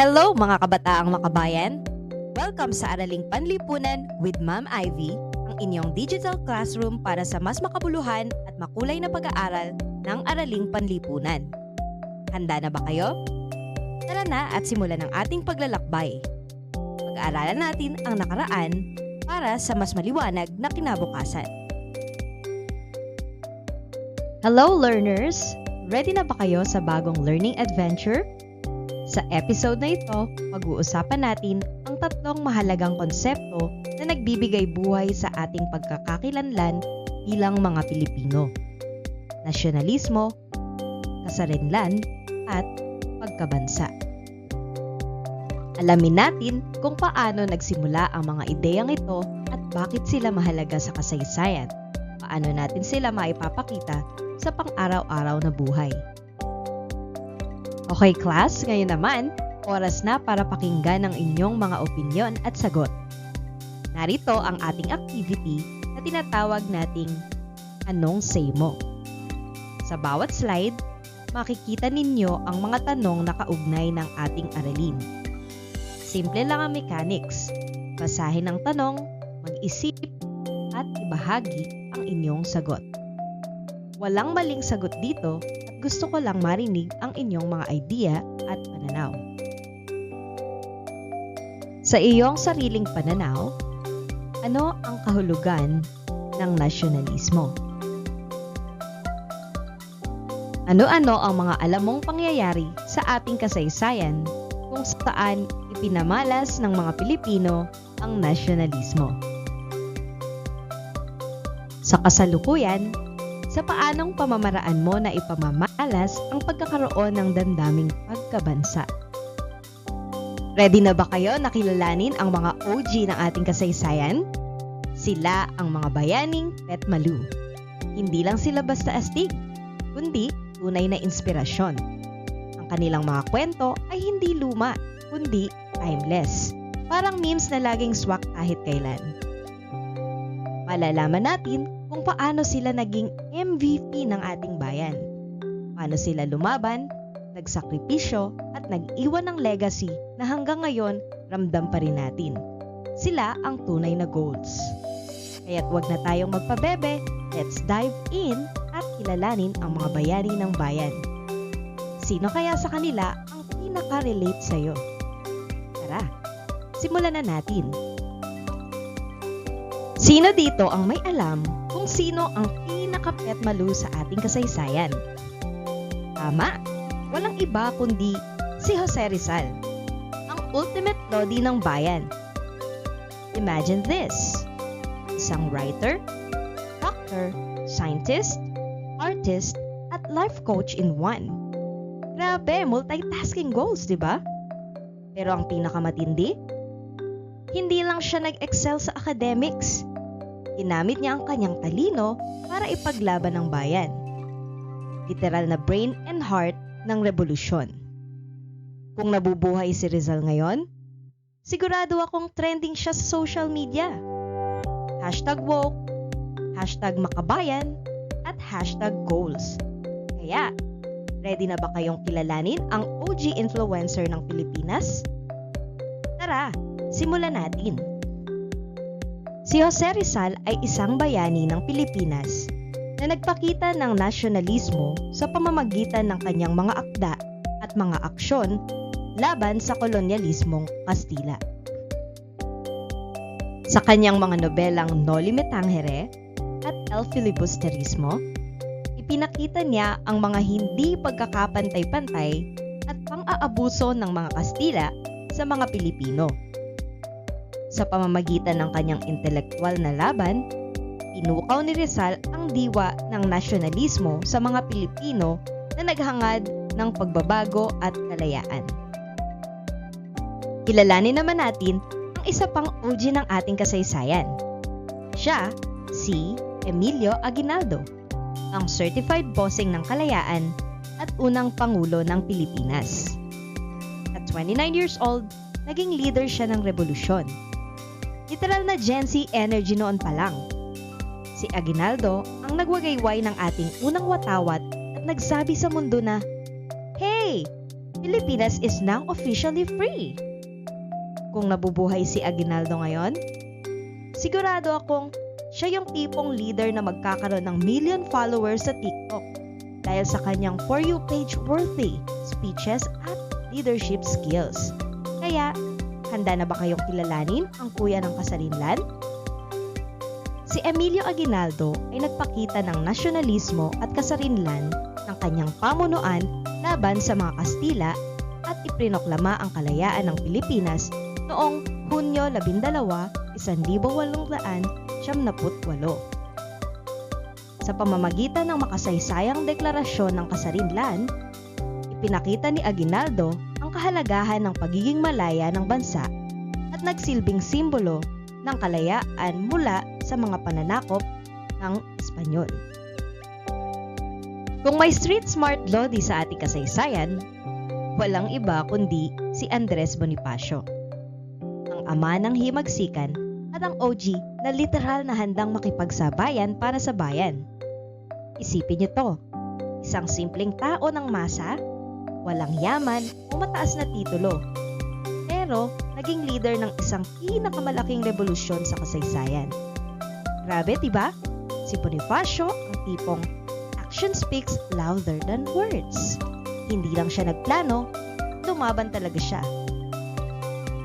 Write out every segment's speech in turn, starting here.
Hello mga kabataang makabayan! Welcome sa Araling Panlipunan with Ma'am Ivy, ang inyong digital classroom para sa mas makabuluhan at makulay na pag-aaral ng Araling Panlipunan. Handa na ba kayo? Tara na at simulan ang ating paglalakbay. Pag-aaralan natin ang nakaraan para sa mas maliwanag na kinabukasan. Hello learners! Ready na ba kayo sa bagong learning adventure? Sa episode na ito, pag-uusapan natin ang tatlong mahalagang konsepto na nagbibigay buhay sa ating pagkakakilanlan bilang mga Pilipino. Nasyonalismo, kasarinlan, at pagkabansa. Alamin natin kung paano nagsimula ang mga ideyang ito at bakit sila mahalaga sa kasaysayan. Paano natin sila maipapakita sa pang-araw-araw na buhay. Okay class, ngayon naman, oras na para pakinggan ang inyong mga opinyon at sagot. Narito ang ating activity na tinatawag nating Anong Say Mo? Sa bawat slide, makikita ninyo ang mga tanong na kaugnay ng ating aralin. Simple lang ang mechanics. Basahin ang tanong, mag-isip, at ibahagi ang inyong sagot. Walang maling sagot dito gusto ko lang marinig ang inyong mga idea at pananaw. Sa iyong sariling pananaw, ano ang kahulugan ng nasyonalismo? Ano-ano ang mga alam mong pangyayari sa ating kasaysayan kung saan ipinamalas ng mga Pilipino ang nasyonalismo? Sa kasalukuyan, sa paanong pamamaraan mo na ipamamalas ang pagkakaroon ng damdaming pagkabansa. Ready na ba kayo na kilalanin ang mga OG ng ating kasaysayan? Sila ang mga bayaning Petmalu. Hindi lang sila basta astig, kundi tunay na inspirasyon. Ang kanilang mga kwento ay hindi luma, kundi timeless. Parang memes na laging swak kahit kailan. Malalaman natin kung paano sila naging MVP ng ating bayan. Paano sila lumaban, nagsakripisyo at nag-iwan ng legacy na hanggang ngayon ramdam pa rin natin. Sila ang tunay na goals. Kaya't wag na tayong magpabebe, let's dive in at kilalanin ang mga bayani ng bayan. Sino kaya sa kanila ang pinaka-relate sa'yo? Tara, simulan na natin. Sino dito ang may alam sino ang pinaka-pet malu sa ating kasaysayan? Tama, walang iba kundi si Jose Rizal, ang ultimate lodi ng bayan. Imagine this, isang writer, doctor, scientist, artist, at life coach in one. Grabe, multitasking goals, di ba? Pero ang pinakamatindi, hindi lang siya nag-excel sa academics. Ginamit niya ang kanyang talino para ipaglaban ng bayan. Literal na brain and heart ng revolusyon. Kung nabubuhay si Rizal ngayon, sigurado akong trending siya sa social media. Hashtag woke, hashtag makabayan, at hashtag goals. Kaya, ready na ba kayong kilalanin ang OG influencer ng Pilipinas? Tara, simulan natin. Si Jose Rizal ay isang bayani ng Pilipinas na nagpakita ng nasyonalismo sa pamamagitan ng kanyang mga akda at mga aksyon laban sa kolonyalismong Kastila. Sa kanyang mga nobelang Noli Me Tangere at El Filibusterismo, ipinakita niya ang mga hindi pagkakapantay-pantay at pang-aabuso ng mga Kastila sa mga Pilipino. Sa pamamagitan ng kanyang intelektual na laban, pinukaw ni Rizal ang diwa ng nasyonalismo sa mga Pilipino na naghangad ng pagbabago at kalayaan. Kilalanin naman natin ang isa pang OG ng ating kasaysayan. Siya, si Emilio Aguinaldo, ang certified bossing ng kalayaan at unang pangulo ng Pilipinas. At 29 years old, naging leader siya ng revolusyon. Literal na Gen Z energy noon pa lang. Si Aguinaldo ang nagwagayway ng ating unang watawat at nagsabi sa mundo na, Hey! Pilipinas is now officially free. Kung nabubuhay si Aguinaldo ngayon, sigurado akong siya yung tipong leader na magkakaroon ng million followers sa TikTok dahil sa kanyang For You page worthy speeches at leadership skills. Kaya, handa na ba kayong kilalanin ang kuya ng kasarinlan? Si Emilio Aguinaldo ay nagpakita ng nasyonalismo at kasarinlan ng kanyang pamunuan laban sa mga Kastila at iprinoklama ang kalayaan ng Pilipinas noong Hunyo 12, 1878. Sa pamamagitan ng makasaysayang deklarasyon ng kasarinlan, ipinakita ni Aguinaldo ang kahalagahan ng pagiging malaya ng bansa at nagsilbing simbolo ng kalayaan mula sa mga pananakop ng Espanyol. Kung may street smart lodi sa ating kasaysayan, walang iba kundi si Andres Bonifacio. Ang ama ng himagsikan at ang OG na literal na handang makipagsabayan para sa bayan. Isipin niyo to, isang simpleng tao ng masa, walang yaman o mataas na titulo. Pero naging leader ng isang pinakamalaking revolusyon sa kasaysayan. Grabe, diba? Si Bonifacio ang tipong action speaks louder than words. Hindi lang siya nagplano, lumaban talaga siya.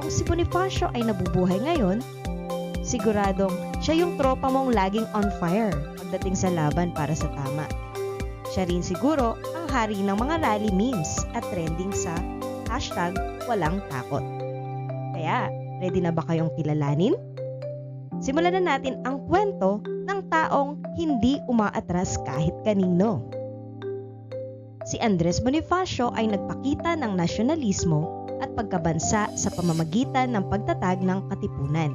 Kung si Bonifacio ay nabubuhay ngayon, siguradong siya yung tropa mong laging on fire pagdating sa laban para sa tama. Siya rin siguro ang hari ng mga rally memes at trending sa hashtag walang takot. Kaya, ready na ba kayong kilalanin? Simulan na natin ang kwento ng taong hindi umaatras kahit kanino. Si Andres Bonifacio ay nagpakita ng nasyonalismo at pagkabansa sa pamamagitan ng pagtatag ng katipunan.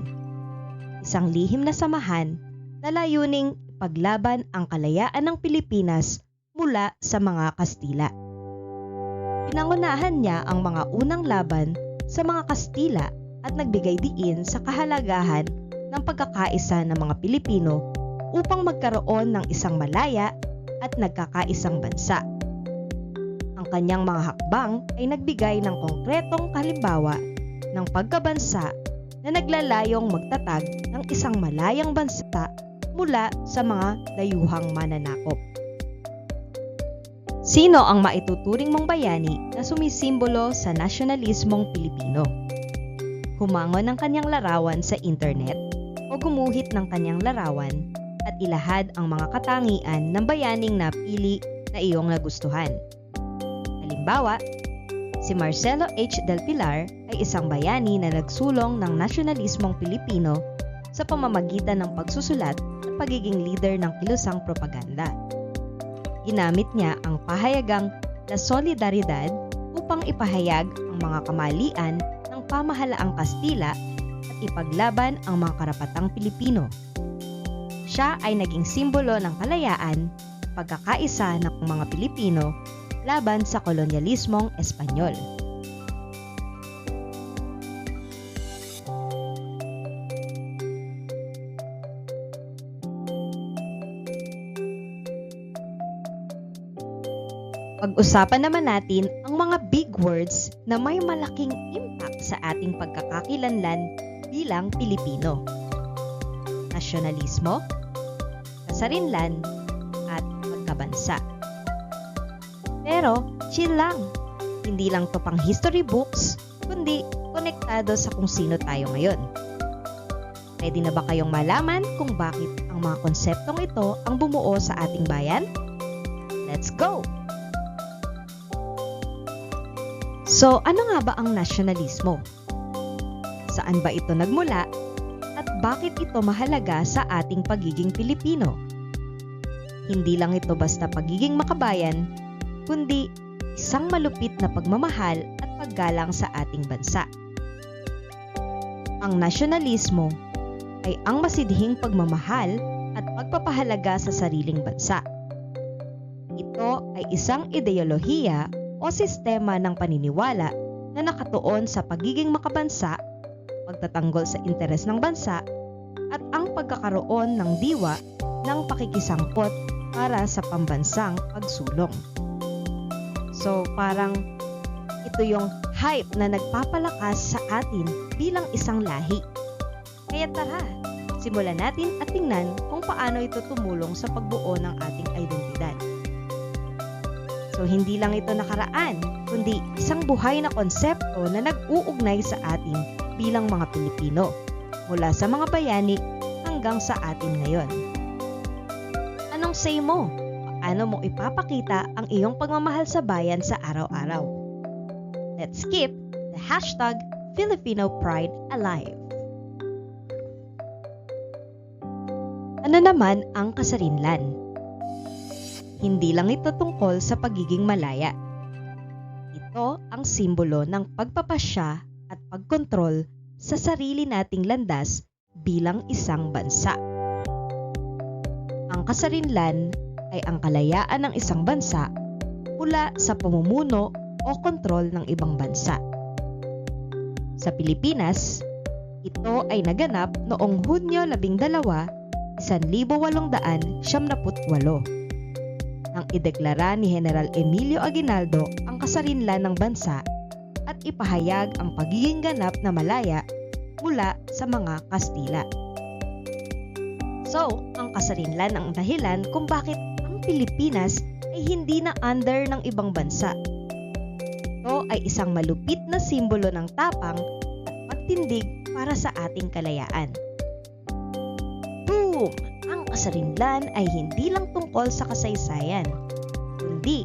Isang lihim na samahan na layuning paglaban ang kalayaan ng Pilipinas mula sa mga Kastila. Pinangunahan niya ang mga unang laban sa mga Kastila at nagbigay diin sa kahalagahan ng pagkakaisa ng mga Pilipino upang magkaroon ng isang malaya at nagkakaisang bansa. Ang kanyang mga hakbang ay nagbigay ng konkretong halimbawa ng pagkabansa na naglalayong magtatag ng isang malayang bansa mula sa mga dayuhang mananakop. Sino ang maituturing mong bayani na sumisimbolo sa nasyonalismong Pilipino? Humangon ng kanyang larawan sa internet o gumuhit ng kanyang larawan at ilahad ang mga katangian ng bayaning napili na iyong nagustuhan. Halimbawa, si Marcelo H. Del Pilar ay isang bayani na nagsulong ng nasyonalismong Pilipino sa pamamagitan ng pagsusulat at pagiging leader ng kilusang propaganda. Ginamit niya ang pahayagang La Solidaridad upang ipahayag ang mga kamalian ng pamahalaang Kastila at ipaglaban ang mga karapatang Pilipino. Siya ay naging simbolo ng kalayaan pagkakaisa ng mga Pilipino laban sa kolonyalismong Espanyol. Pag-usapan naman natin ang mga big words na may malaking impact sa ating pagkakakilanlan bilang Pilipino. Nasyonalismo, kasarinlan, at pagkabansa. Pero, chill lang. Hindi lang to pang history books, kundi konektado sa kung sino tayo ngayon. Ready na ba kayong malaman kung bakit ang mga konseptong ito ang bumuo sa ating bayan? Let's go! So, ano nga ba ang nasyonalismo? Saan ba ito nagmula? At bakit ito mahalaga sa ating pagiging Pilipino? Hindi lang ito basta pagiging makabayan, kundi isang malupit na pagmamahal at paggalang sa ating bansa. Ang nasyonalismo ay ang masidhing pagmamahal at pagpapahalaga sa sariling bansa. Ito ay isang ideolohiya o sistema ng paniniwala na nakatuon sa pagiging makabansa, pagtatanggol sa interes ng bansa, at ang pagkakaroon ng diwa ng pakikisangkot para sa pambansang pagsulong. So parang ito yung hype na nagpapalakas sa atin bilang isang lahi. Kaya tara, simulan natin at tingnan kung paano ito tumulong sa pagbuo ng ating identidad. So hindi lang ito nakaraan, kundi isang buhay na konsepto na nag-uugnay sa atin bilang mga Pilipino, mula sa mga bayani hanggang sa atin ngayon. Anong say mo? Paano mo ipapakita ang iyong pagmamahal sa bayan sa araw-araw? Let's keep the hashtag Filipino Pride alive. Ano naman ang kasarinlan? Hindi lang ito tungkol sa pagiging malaya. Ito ang simbolo ng pagpapasya at pagkontrol sa sarili nating landas bilang isang bansa. Ang kasarinlan ay ang kalayaan ng isang bansa mula sa pamumuno o kontrol ng ibang bansa. Sa Pilipinas, ito ay naganap noong Hunyo 12, 1878 nang ideklara ni General Emilio Aguinaldo ang kasarinlan ng bansa at ipahayag ang pagiging ganap na malaya mula sa mga Kastila. So, ang kasarinlan ang dahilan kung bakit ang Pilipinas ay hindi na under ng ibang bansa. Ito ay isang malupit na simbolo ng tapang at pagtindig para sa ating kalayaan. Boom! Kasarinlan ay hindi lang tungkol sa kasaysayan, kundi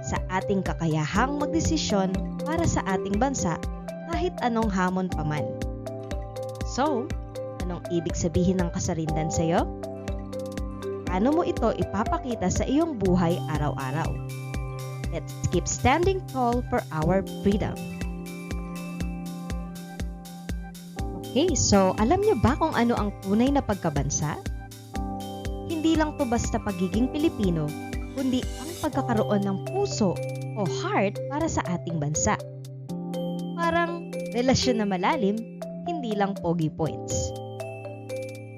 sa ating kakayahang magdesisyon para sa ating bansa kahit anong hamon paman. So, anong ibig sabihin ng kasarinlan sa iyo? Paano mo ito ipapakita sa iyong buhay araw-araw? Let's keep standing tall for our freedom. Okay, so alam niyo ba kung ano ang tunay na pagkabansa? Hindi lang to basta pagiging Pilipino, kundi ang pagkakaroon ng puso o heart para sa ating bansa. Parang relasyon na malalim, hindi lang pogi points.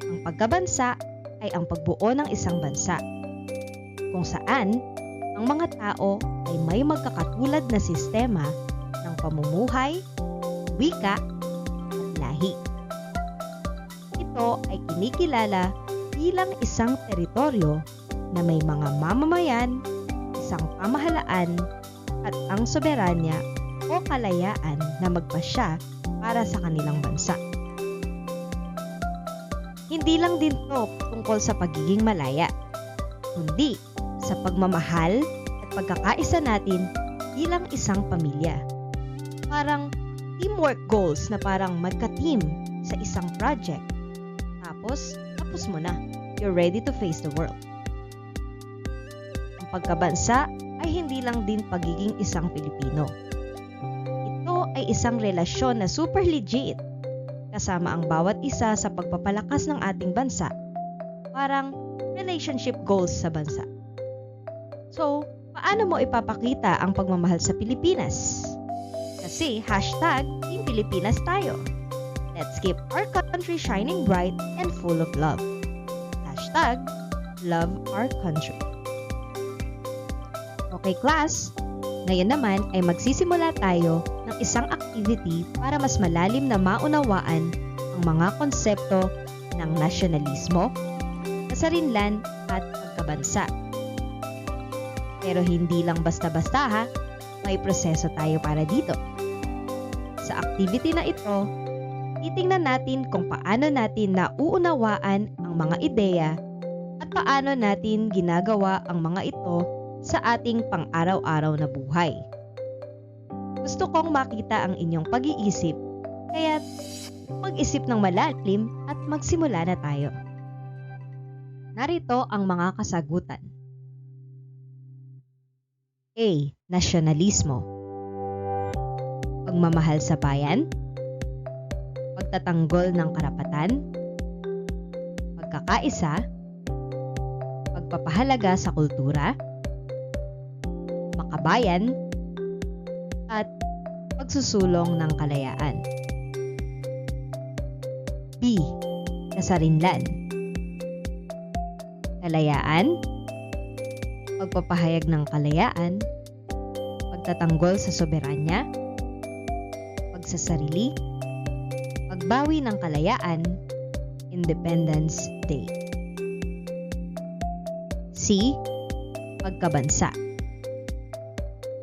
Ang pagkabansa ay ang pagbuo ng isang bansa, kung saan ang mga tao ay may magkakatulad na sistema ng pamumuhay, wika, at lahi. Ito ay kinikilala bilang isang teritoryo na may mga mamamayan, isang pamahalaan, at ang soberanya o kalayaan na magpasya para sa kanilang bansa. Hindi lang din to tungkol sa pagiging malaya, kundi sa pagmamahal at pagkakaisa natin bilang isang pamilya. Parang teamwork goals na parang magka-team sa isang project. Tapos, tapos mo na. You're ready to face the world. Ang pagkabansa ay hindi lang din pagiging isang Pilipino. Ito ay isang relasyon na super legit kasama ang bawat isa sa pagpapalakas ng ating bansa. Parang relationship goals sa bansa. So, paano mo ipapakita ang pagmamahal sa Pilipinas? Kasi hashtag Team Pilipinas tayo. Let's keep our country shining bright and full of love. Hashtag Love Our Country. Okay class, ngayon naman ay magsisimula tayo ng isang activity para mas malalim na maunawaan ang mga konsepto ng nasyonalismo, kasarinlan at pagkabansa. Pero hindi lang basta-basta ha, may proseso tayo para dito. Sa activity na ito, titingnan natin kung paano natin nauunawaan ang mga ideya at paano natin ginagawa ang mga ito sa ating pang-araw-araw na buhay. Gusto kong makita ang inyong pag-iisip, kaya mag-isip ng malalim at magsimula na tayo. Narito ang mga kasagutan. A. Nasyonalismo Pagmamahal sa bayan pagtatanggol ng karapatan, pagkakaisa, pagpapahalaga sa kultura, makabayan, at pagsusulong ng kalayaan. B. Kasarinlan Kalayaan, pagpapahayag ng kalayaan, pagtatanggol sa soberanya, pagsasarili, pagbawi ng kalayaan, Independence Day. C. Pagkabansa.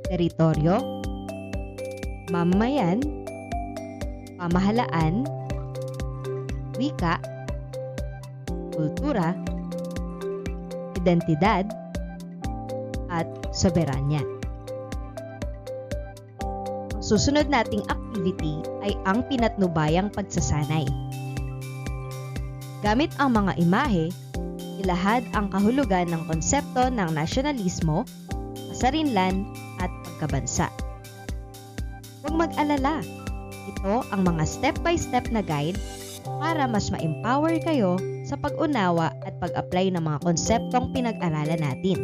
Teritoryo. Mamayan Pamahalaan. Wika. Kultura. Identidad. At soberanya. Susunod nating activity ay ang pinatnubayang pagsasanay. Gamit ang mga imahe, ilahad ang kahulugan ng konsepto ng nasyonalismo, kasarinlan at pagkabansa. Huwag mag-alala, ito ang mga step-by-step na guide para mas ma-empower kayo sa pag-unawa at pag-apply ng mga konseptong pinag-aralan natin.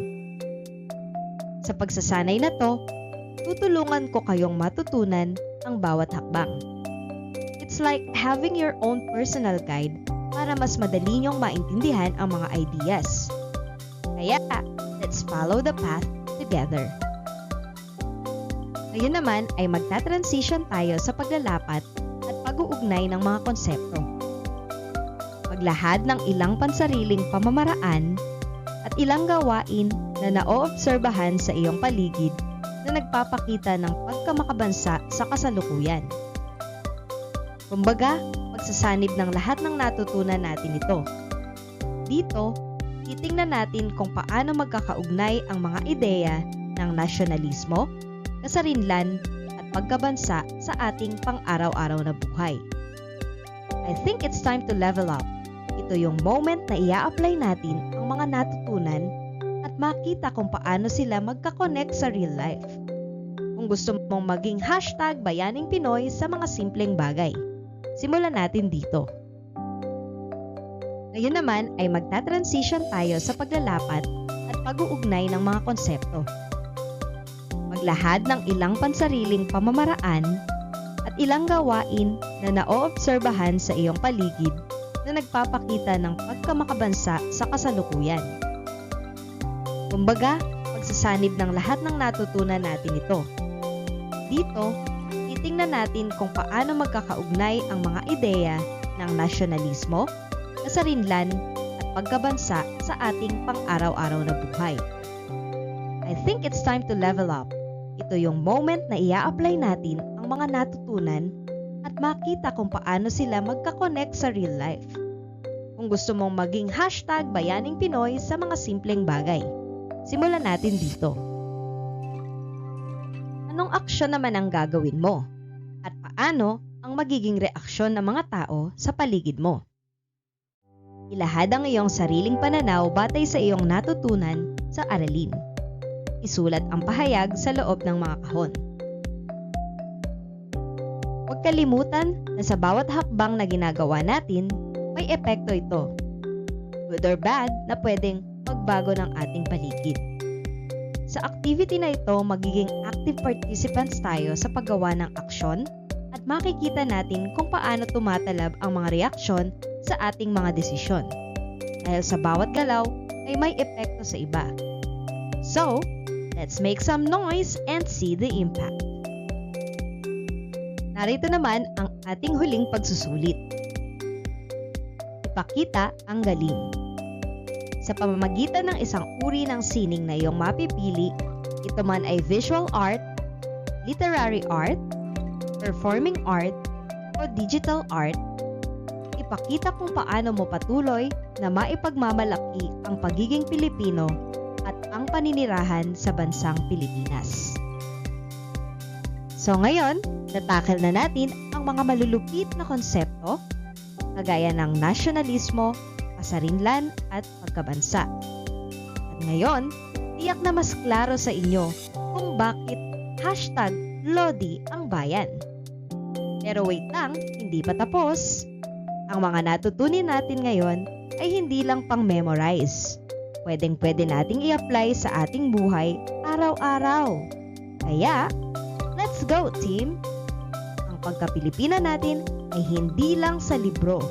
Sa pagsasanay na to, tutulungan ko kayong matutunan ang bawat hakbang. It's like having your own personal guide para mas madali niyong maintindihan ang mga ideas. Kaya, let's follow the path together. Ngayon naman ay magta-transition tayo sa paglalapat at pag-uugnay ng mga konsepto. Maglahad ng ilang pansariling pamamaraan at ilang gawain na naoobserbahan sa iyong paligid na nagpapakita ng pagkamakabansa sa kasalukuyan. Kumbaga, magsasanib ng lahat ng natutunan natin ito. Dito, titingnan natin kung paano magkakaugnay ang mga ideya ng nasyonalismo, kasarinlan at pagkabansa sa ating pang-araw-araw na buhay. I think it's time to level up. Ito yung moment na ia-apply natin ang mga natutunan at makita kung paano sila magkakonect sa real life. Kung gusto mong maging hashtag Bayaning Pinoy sa mga simpleng bagay. Simulan natin dito. Ngayon naman ay magta-transition tayo sa paglalapat at pag-uugnay ng mga konsepto. Maglahad ng ilang pansariling pamamaraan at ilang gawain na naoobserbahan sa iyong paligid na nagpapakita ng pagkamakabansa sa kasalukuyan. Kumbaga, pagsasanib ng lahat ng natutunan natin ito. Dito, titingnan natin kung paano magkakaugnay ang mga ideya ng nasyonalismo, kasarinlan at pagkabansa sa ating pang-araw-araw na buhay. I think it's time to level up. Ito yung moment na ia-apply natin ang mga natutunan at makita kung paano sila magkakonect sa real life. Kung gusto mong maging hashtag Bayaning Pinoy sa mga simpleng bagay. Simulan natin dito. Anong aksyon naman ang gagawin mo? At paano ang magiging reaksyon ng mga tao sa paligid mo? Ilahad ang iyong sariling pananaw batay sa iyong natutunan sa aralin. Isulat ang pahayag sa loob ng mga kahon. Huwag kalimutan na sa bawat hakbang na ginagawa natin, may epekto ito. Good or bad na pwedeng magbago ng ating paligid. Sa activity na ito, magiging active participants tayo sa paggawa ng aksyon at makikita natin kung paano tumatalab ang mga reaksyon sa ating mga desisyon. Dahil sa bawat galaw ay may epekto sa iba. So, let's make some noise and see the impact. Narito naman ang ating huling pagsusulit. Ipakita ang galing. Sa pamamagitan ng isang uri ng sining na iyong mapipili, ito man ay visual art, literary art, performing art, o digital art, ipakita kung paano mo patuloy na maipagmamalaki ang pagiging Pilipino at ang paninirahan sa bansang Pilipinas. So ngayon, natakal na natin ang mga malulupit na konsepto kagaya ng nasyonalismo, kasarinlan at pagkabansa. At ngayon, tiyak na mas klaro sa inyo kung bakit hashtag Lodi ang bayan. Pero wait lang, hindi pa tapos. Ang mga natutunin natin ngayon ay hindi lang pang memorize. Pwedeng pwede nating i-apply sa ating buhay araw-araw. Kaya, let's go team! Ang pagka-Pilipina natin ay hindi lang sa libro,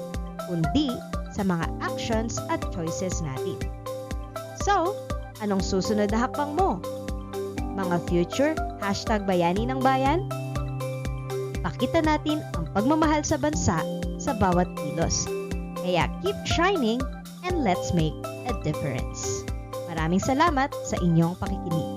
kundi sa mga actions at choices natin. So, anong susunod na hakbang mo? mga future hashtag bayani ng bayan? Pakita natin ang pagmamahal sa bansa sa bawat kilos. Kaya keep shining and let's make a difference. Maraming salamat sa inyong pakikinig.